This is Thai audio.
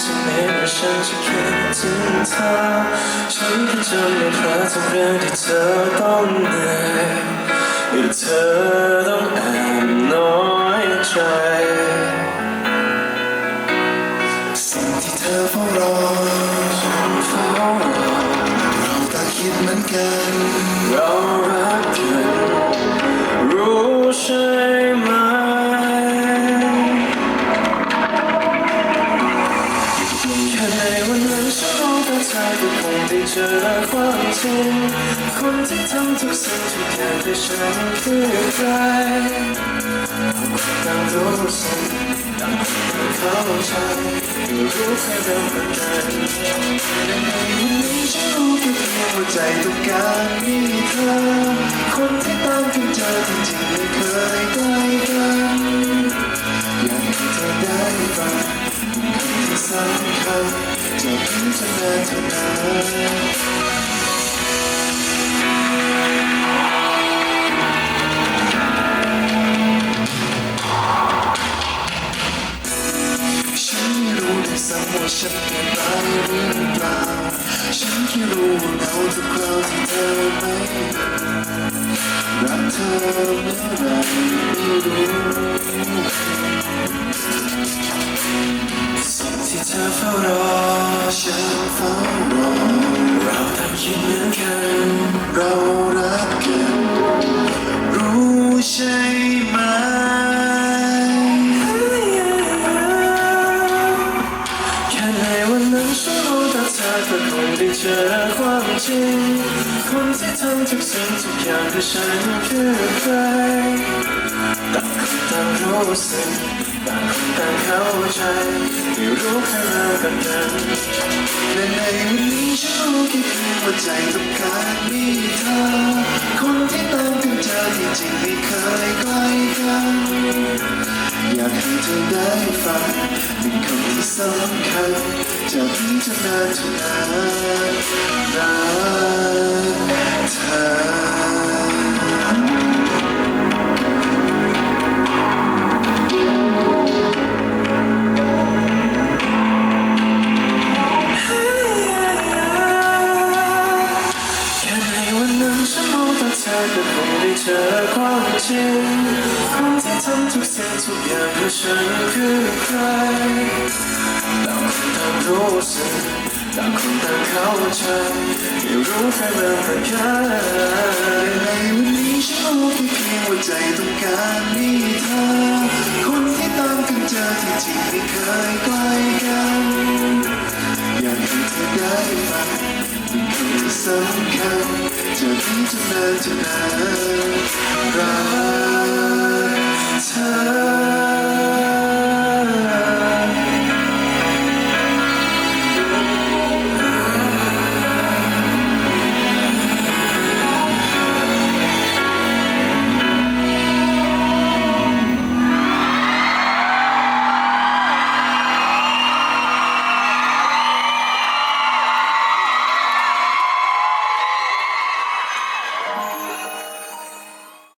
สึกเหมือนว่าฉันจะคิดถึงเธอฉันแค่จะไม่พลาดทุกเรื่องที่เธอต้องเหนื่อยให้เธอต้องแอบน้อยใจสิ่งที่เธอเฝ้ารอฉันเฝ้ารอเราต่างคิดเหมือนกัน เจอความจริงคนที่ทำทุกสิ่งทุกอย่างให้ฉันคือใครต่างรู้สึกต่างเข้าใจไม่รู้ใครเริ่มเป็นกันแต่ในวันนี้ฉันรู้แค่เพียงว่าใจต้องการมีเธอ คนที่ตามถึงเจอจริงๆไม่เคยใกล้กัน นั้นฉันไม่ ก็คงได้เจอความจริง คนที่ทำทุกสิ่งทุกอย่างให้ฉันคือใครต่างคนต่างรู้สึกต่างคนต่างเข้าใจไม่รู้ใครเริ่มกันนั้นและในวันนี้ฉันรู้แค่เพียงว่าใจต้องการมีเธอ คนที่ตามถึงเจอที่จริงไม่เคยใกล้กันอยากให้เธอได้ฟัง เป็นคำที่สำคัญจะพิจารณาเท่านั้นรัก เจอความจริงคนที่ทำทุกสิ่งทุกอย่างให้ฉันคือใครต่างคนต่างรู้สึกต่างคนต่างเข้าใจไม่รู้ใครเริ่มเป็นกันในวันนี้ฉันรู้แค่เพียงว่าใจต้องการมีเธอ คนที่ตามกันเจอที่จริงไม่เคยใกล้กันอยากให้เธอได้ฟังเป็นคำที่สำคัญ จะพิ